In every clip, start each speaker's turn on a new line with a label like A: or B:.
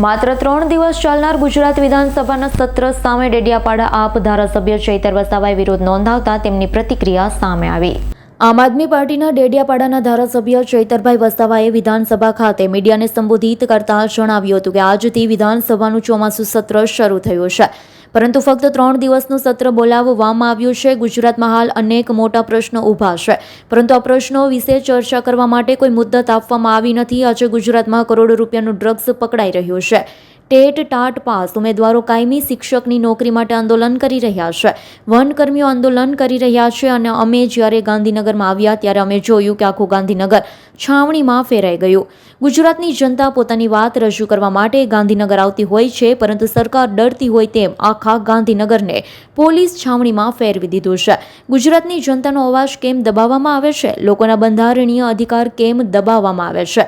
A: માત્ર ત્રણ દિવસ ચાલનાર ગુજરાત વિધાનસભાના સત્ર સામે ડેડિયાપાડા આપ ધારાસભ્ય ચૈતર વસાવાએ વિરોધ નોંધાવતા તેમની પ્રતિક્રિયા સામે આવી. આમ આદમી પાર્ટીના ડેડિયાપાડાના ધારાસભ્ય ચૈતરભાઈ વસાવાએ વિધાનસભા ખાતે મીડિયાને સંબોધિત કરતા જણાવ્યું હતું કે આજથી વિધાનસભાનું ચોમાસું સત્ર શરૂ થયું છે. પરંતુ ફક્ત ત્રણ દિવસનું સત્ર બોલાવવામાં આવ્યું છે. ગુજરાતમાં હાલ અનેક મોટા પ્રશ્નો ઊભા છે. પરંતુ આ પ્રશ્નો વિશે ચર્ચા કરવા માટે કોઈ મુદ્દત આપવામાં આવી નથી. આજે ગુજરાતમાં કરોડો રૂપિયાનું ડ્રગ્સ પકડાઈ રહ્યું છે. ટેટ ટાટ પાસ ઉમેદવારો કાયમી શિક્ષકની નોકરી માટે આંદોલન કરી રહ્યા છે. વનકર્મીઓ આંદોલન કરી રહ્યા છે અને અમે જ્યારે ગાંધીનગરમાં આવ્યા ત્યારે અમે જોયું કે આખું ગાંધીનગર છાવણીમાં ફેરાઈ ગયું. ગુજરાતની જનતા પોતાની વાત રજૂ કરવા માટે ગાંધીનગર આવતી હોય છે, પરંતુ સરકાર ડરતી હોય તેમ આખા ગાંધીનગરને પોલીસ છાવણીમાં ફેરવી દીધું છે. ગુજરાતની જનતાનો અવાજ કેમ દબાવવામાં આવે છે? લોકોના બંધારણીય અધિકાર કેમ દબાવવામાં આવે છે?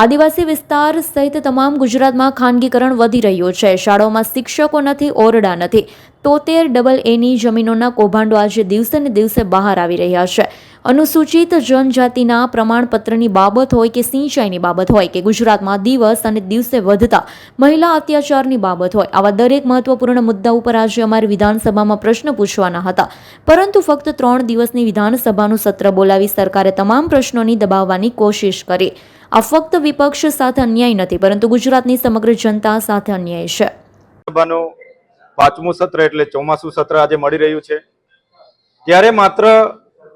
A: આદિવાસી વિસ્તાર સહિત તમામ ગુજરાતમાં ખાનગીકરણ વધી રહ્યું છે. શાળાઓમાં શિક્ષકો નથી, ઓરડા નથી. તોતેર ડબલ એની જમીનોના કૌભાંડો આજે દિવસે ને દિવસે બહાર આવી રહ્યા છે. અનુસૂચિત જનજાતિના પ્રમાણપત્રની બાબત હોય કે સિંચાઈની બાબત હોય કે ગુજરાતમાં દિવસ અને દિવસે વધતા મહિલા અત્યાચારની બાબત હોય, આવા દરેક મહત્વપૂર્ણ મુદ્દા ઉપર આજે અમારે વિધાનસભામાં પ્રશ્ન પૂછવાના હતા. પરંતુ ફક્ત ત્રણ દિવસની વિધાનસભાનું સત્ર બોલાવી સરકારે તમામ પ્રશ્નોની દબાવવાની કોશિશ કરી. આ ફક્ત વિપક્ષ સાથે અન્યાય નથી, પરંતુ ગુજરાતની સમગ્ર જનતા સાથે અન્યાય છે.
B: પાંચમું સત્ર એટલે ચોમાસું સત્ર આજે મળી રહ્યું છે. ત્યારે માત્ર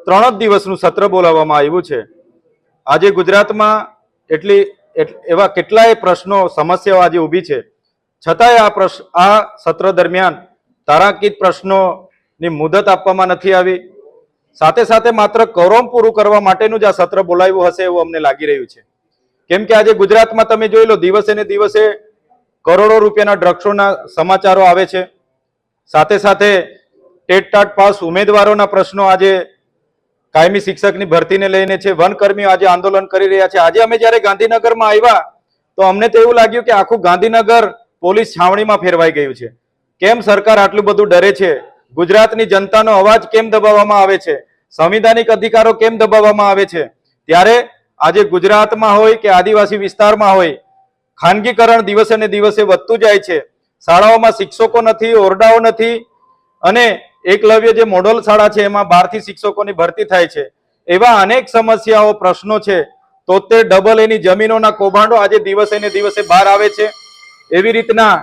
B: ત્રણ જ દિવસનું સત્ર બોલાવવામાં આવ્યું છે. આજે ગુજરાતમાં એટલી એટ- એવા કેટલાય પ્રશ્નો, સમસ્યાઓ આજે ઊભી છે. છતાંય આ પ્રશ્ન આ સત્ર દરમિયાન તારાંકિત પ્રશ્નોની મુદત આપવામાં નથી આવી. સાથે સાથે માત્ર કરોમ પૂરું કરવા માટેનું જ આ સત્ર બોલાવ્યું હશે એવું અમને લાગી રહ્યું છે. કેમ કે આજે ગુજરાતમાં તમે જોઈ લો, દિવસે ને દિવસે કરોડો રૂપિયાના ડ્રગ્સોના સમાચારો આવે છે. સાથે સાથે ટેટ ટાટ પાસ ઉમેદવારોના પ્રશ્નો આજે કાયમી શિક્ષકની ભરતીને લઈને છે, વનકર્મીઓ આજે આંદોલન કરી રહ્યા છે. આજે અમે જ્યારે ગાંધીનગરમાં આવ્યા, તો અમને તો એવું લાગ્યું કે આખું ગાંધીનગર પોલીસ છાવણીમાં ફેરવાઈ ગયું છે. કેમ સરકાર આટલું બધું ડરે છે? ગુજરાતની જનતાનો અવાજ કેમ દબાવવામાં આવે છે? સંવિધાનિક અધિકારો કેમ દબાવવામાં આવે છે? ત્યારે આજે ગુજરાતમાં હોય કે આદિવાસી વિસ્તારમાં હોય, ખાનગીકરણ દિવસે ને દિવસે વધતું જાય છે. શાળાઓમાં શિક્ષકો નથી, ઓરડાઓ નથી, અને એકલવ્ય જે મોડલ શાળા છે, એમાં બારથી શિક્ષકોની ભરતી થાય છે. એવા અનેક સમસ્યાઓ, પ્રશ્નો છે. તોતેર ડબલ એની જમીનોના કૌભાંડો આજે દિવસે ને દિવસે બહાર આવે છે. એવી રીતના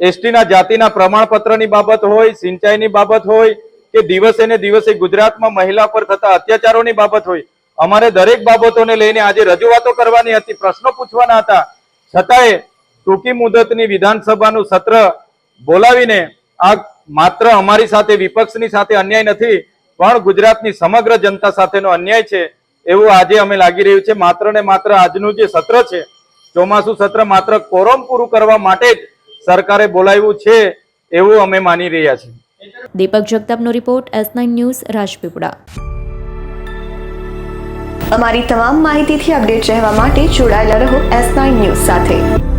B: એસટીના જાતિના પ્રમાણપત્રની બાબત હોય, સિંચાઈની બાબત હોય, કે દિવસે ને દિવસે ગુજરાતમાં મહિલા પર થતા અત્યાચારોની બાબત હોય, અમારે દરેક બાબતોને લઈને આજે રજૂઆતો કરવાની હતી, પ્રશ્નો પૂછવાના હતા. છતાંય ટૂંકી મુદતની વિધાનસભાનું સત્ર બોલાવીને આ માત્ર અમારી સાથે વિપક્ષની સાથે અન્યાય નથી પણ ગુજરાતની સમગ્ર જનતા સાથેનો અન્યાય છે એવું આજે અમે લાગી રહ્યું છે. માત્ર ને માત્ર આજનું જે સત્ર છે ચોમાસું સત્ર માત્ર કોરમ પૂરું કરવા માટે જ સરકારે બોલાવ્યું છે એવું અમે માની રહ્યા છીએ.
A: Deepak જગતાપનો report S nine news Rajpipla.
C: અમારી તમામ માહિતીથી અપડેટ રહેવા માટે જોડાયેલા રહો એસ નાઇન ન્યૂઝ સાથે.